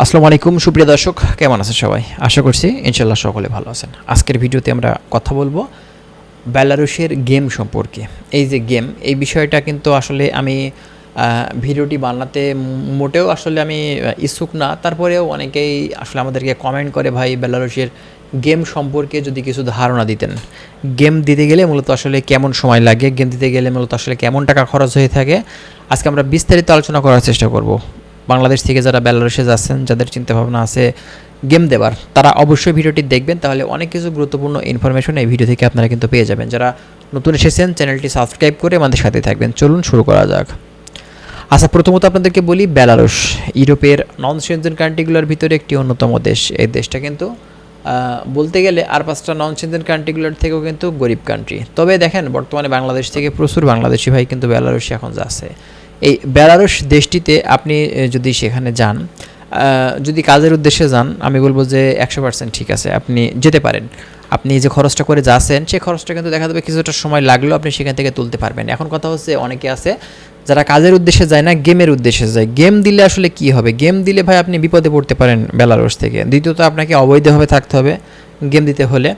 আসসালামু আলাইকুম, সুপ্রিয় দর্শক, কেমন আছেন সবাই? আশা করছি ইনশাল্লাহ সকলে ভালো আছেন। আজকের ভিডিওতে আমরা কথা বলব বেলারুশের গেম সম্পর্কে। এই যে গেম, এই বিষয়টা কিন্তু আসলে আমি ভিডিওটি বানাতে মোটেও আসলে আমি ইচ্ছুক না। তারপরেও অনেকেই আসলে আমাদেরকে কমেন্ট করে, ভাই, বেলারুশের গেম সম্পর্কে যদি কিছু ধারণা দিতেন। গেম দিতে গেলে মূলত আসলে কেমন সময় লাগে? গেম দিতে গেলে মূলত আসলে কেমন টাকা খরচ হয়ে থাকে? আজকে আমরা বিস্তারিত আলোচনা করার চেষ্টা করব। বাংলাদেশ থেকে যারা বেলারুসে যাচ্ছেন, যাদের চিন্তাভাবনা আছে গেম দেবার, তারা অবশ্যই ভিডিওটি দেখবেন। তাহলে অনেক কিছু গুরুত্বপূর্ণ ইনফরমেশন এই ভিডিও থেকে আপনারা কিন্তু পেয়ে যাবেন। যারা নতুন এসেছেন চ্যানেলটি সাবস্ক্রাইব করে আমাদের সাথে থাকবেন। চলুন শুরু করা যাক। আচ্ছা প্রথমত আপনাদেরকে বলি বেলারুশ, ইউরোপের নন সেনজেন কান্ট্রিগুলোর ভিতরে একটি অন্যতম দেশ। এই দেশটা কিন্তু বলতে গেলে আর পাঁচটা নন সেনজেন কান্ট্রিগুলোর থেকেও কিন্তু গরিব কান্ট্রি তবে দেখেন, বর্তমানে বাংলাদেশ থেকে প্রচুর বাংলাদেশি ভাই কিন্তু বেলারুশে এখন যাচ্ছে। এই বেলারুশ দেশটিতে আপনি যদি সেখানে যান যদি কাজের উদ্দেশ্যে যান, আমি বলব যে একশো পার্সেন্ট ঠিক আছে, আপনি যেতে পারেন। আপনি যে খরচটা করে যাচ্ছেন সেই খরচটা কিন্তু দেখা যাবে কিছুটা সময় লাগলেও আপনি সেখান থেকে তুলতে পারবেন। এখন কথা হচ্ছে অনেকে আছে যারা কাজের উদ্দেশ্যে যায় না, গেমের উদ্দেশ্যে যায়। গেম দিলে আসলে কি হবে? গেম দিলে ভাই আপনি বিপদে পড়তে পারেন বেলারুশ থেকে। দ্বিতীয়ত আপনাকে অবৈধভাবে থাকতে হবে গেম দিতে হলে।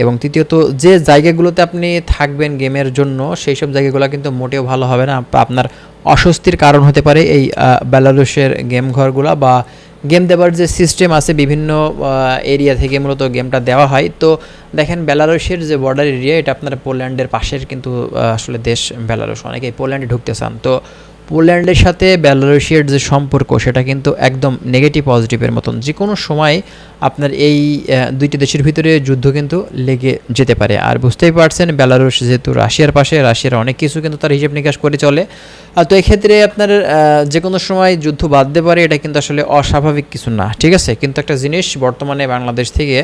এবং তৃতীয়ত, যে জায়গাগুলোতে আপনি থাকবেন গেমের জন্য, সেই সব জায়গাগুলো কিন্তু মোটেও ভালো হবে না। আপনার অস্বস্তির কারণ হতে পারে এই বেলারুশের গেম ঘরগুলো বা গেম দেওয়ার যে সিস্টেম আছে বিভিন্ন এরিয়া থেকে মূলত গেমটা দেওয়া হয়। তো দেখেন, বেলারুশের যে বর্ডার এরিয়া, এটা আপনার পোল্যান্ডের পাশের কিন্তু আসলে দেশ বেলারুশ। অনেকেই পোল্যান্ডে ঢুকতে চান। তো পোল্যান্ডের সাথে বেলারুশিয়ার যে সম্পর্ক, সেটা কিন্তু একদম নেগেটিভ পজিটিভের মতন। যে কোনো সময় আপনার এই দুইটি দেশের ভিতরে যুদ্ধ কিন্তু লেগে যেতে পারে। আর বুঝতেই পারছেন, বেলারুশ যেহেতু রাশিয়ার পাশে, রাশিয়ার অনেক কিছু কিন্তু তার হিসেব নিকাশ করে চলে। আর তো এক্ষেত্রে আপনার যে কোনো সময় যুদ্ধ বাঁধতে পারে, এটা কিন্তু আসলে অস্বাভাবিক কিছু না, ঠিক আছে? কিন্তু একটা জিনিস বর্তমানে বাংলাদেশ থেকে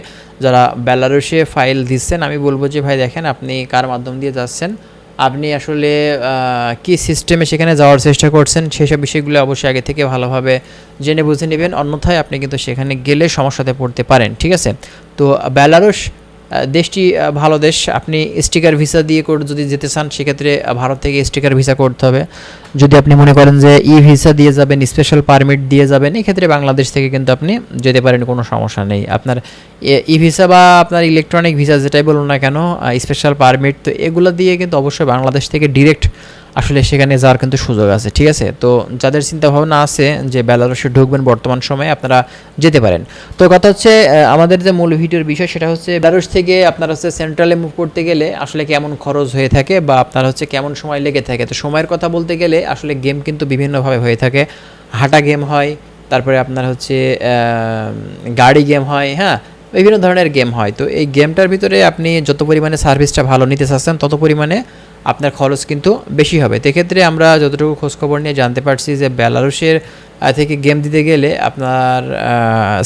যারা বেলারুশে ফাইল দিচ্ছেন, আমি বলব যে, ভাই দেখেন, আপনি কার মাধ্যম দিয়ে যাচ্ছেন? আপনি আসলে কি সিস্টেমে সেখানে যাওয়ার চেষ্টা করছেন, সেসব বিষয়গুলো অবশ্যই আগে থেকে ভালোভাবে জেনে বুঝে নেবেন। অন্যথায় আপনি কিন্তু সেখানে গেলে সমস্যাতে পড়তে পারেন, ঠিক আছে? তো, বেলারুশ দেশটি ভালো দেশ, আপনি স্টিকার ভিসা দিয়ে যদি যেতে চান, সেক্ষেত্রে ভারত থেকে স্টিকার ভিসা করতে হবে। যদি আপনি মনে করেন যে ই ভিসা দিয়ে যাবেন স্পেশাল পারমিট দিয়ে যাবেন, এক্ষেত্রে বাংলাদেশ থেকে কিন্তু আপনি যেতে পারেন, কোনো সমস্যা নেই। আপনার ই ভিসা বা আপনার ইলেকট্রনিক ভিসা যেটাই বলুন না কেন স্পেশাল পারমিট তো এগুলো দিয়ে কিন্তু অবশ্যই বাংলাদেশ থেকে ডিরেক্ট আসলে সেখানে যাওয়ার কিন্তু সুযোগ আছে, ঠিক আছে? তো যাদের চিন্তা ভাবনা আছে যে বেলারুশে ঢুকবেন বর্তমান সময়ে, আপনারা যেতে পারেন। তো কথা হচ্ছে আমাদের যে মূল ভিডিওর বিষয় সেটা হচ্ছে বেলারুশ থেকে আপনার হচ্ছে সেন্ট্রালে মুভ করতে গেলে আসলে কেমন খরচ হয়ে থাকে বা আপনার হচ্ছে কেমন সময় লেগে থাকে? তো সময়ের কথা বলতে গেলে আসলে গেম কিন্তু বিভিন্নভাবে হয়ে থাকে। হাঁটা গেম হয়, তারপরে আপনার হচ্ছে গাড়ি গেম হয় হ্যাঁ? বিভিন্ন ধরনের গেম হয়। তো এই গেমটার ভিতরে আপনি যত পরিমাণে সার্ভিসটা ভালো নিতে চাচ্ছেন, তত পরিমাণে আপনার খরচ কিন্তু বেশি হবে। তো এক্ষেত্রে আমরা যতটুকু খোঁজখবর নিয়ে জানতে পারছি যে বেলারুশের থেকে গেম দিতে গেলে আপনার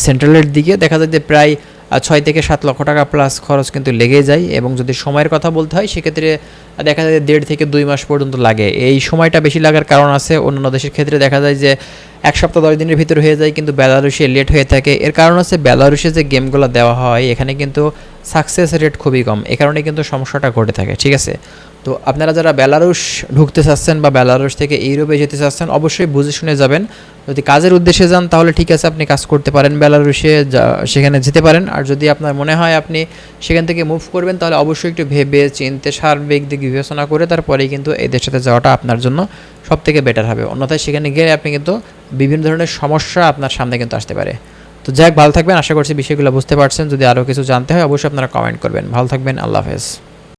সেন্ট্রালের দিকে দেখা যায় যে প্রায় ছয় থেকে সাত লক্ষ টাকা প্লাস খরচ কিন্তু লেগে যায় এবং যদি সময়ের কথা বলতে হয়, সেক্ষেত্রে দেখা যায় দেড় থেকে দুই মাস পর্যন্ত লাগে। এই সময়টা বেশি লাগার কারণ আছে। অন্যান্য দেশের ক্ষেত্রে দেখা যায় যে এক সপ্তাহ দশ দিনের ভিতরে হয়ে যায়, কিন্তু বেলারুশে লেট হয়ে থাকে। এর কারণ হচ্ছে বেলারুশে যে গেমগুলো দেওয়া হয়, এখানে কিন্তু সাকসেস রেট খুবই কম। এ কারণে কিন্তু সমস্যাটা ঘটে থাকে, ঠিক আছে? তো আপনারা যারা বেলারুশ ঢুকতে চাচ্ছেন বা বেলারুশ থেকে ইউরোপে যেতে চাচ্ছেন, অবশ্যই বুঝে শুনে যাবেন। যদি কাজের উদ্দেশ্যে যান, তাহলে ঠিক আছে, আপনি কাজ করতে পারেন বেলারুশে, যা- সেখানে যেতে পারেন। আর যদি আপনার মনে হয় আপনি সেখান থেকে মুভ করবেন, তাহলে অবশ্যই একটু ভেবে চিনতে সার্বিক দিক বিবেচনা করে তারপরেই কিন্তু এদের সাথে যাওয়াটা আপনার জন্য সব থেকে বেটার হবে। অন্যথায় সেখানে গেলে আপনি কিন্তু বিভিন্ন ধরনের সমস্যা আপনার সামনে কিন্তু আসতে পারে। তো যাই হোক, ভালো থাকবেন। আশা করছি বিষয়গুলো বুঝতে পারছেন। যদি আরও কিছু জানতে হয়, অবশ্যই আপনারা কমেন্ট করবেন। ভালো থাকবেন। আল্লাহ হাফেজ।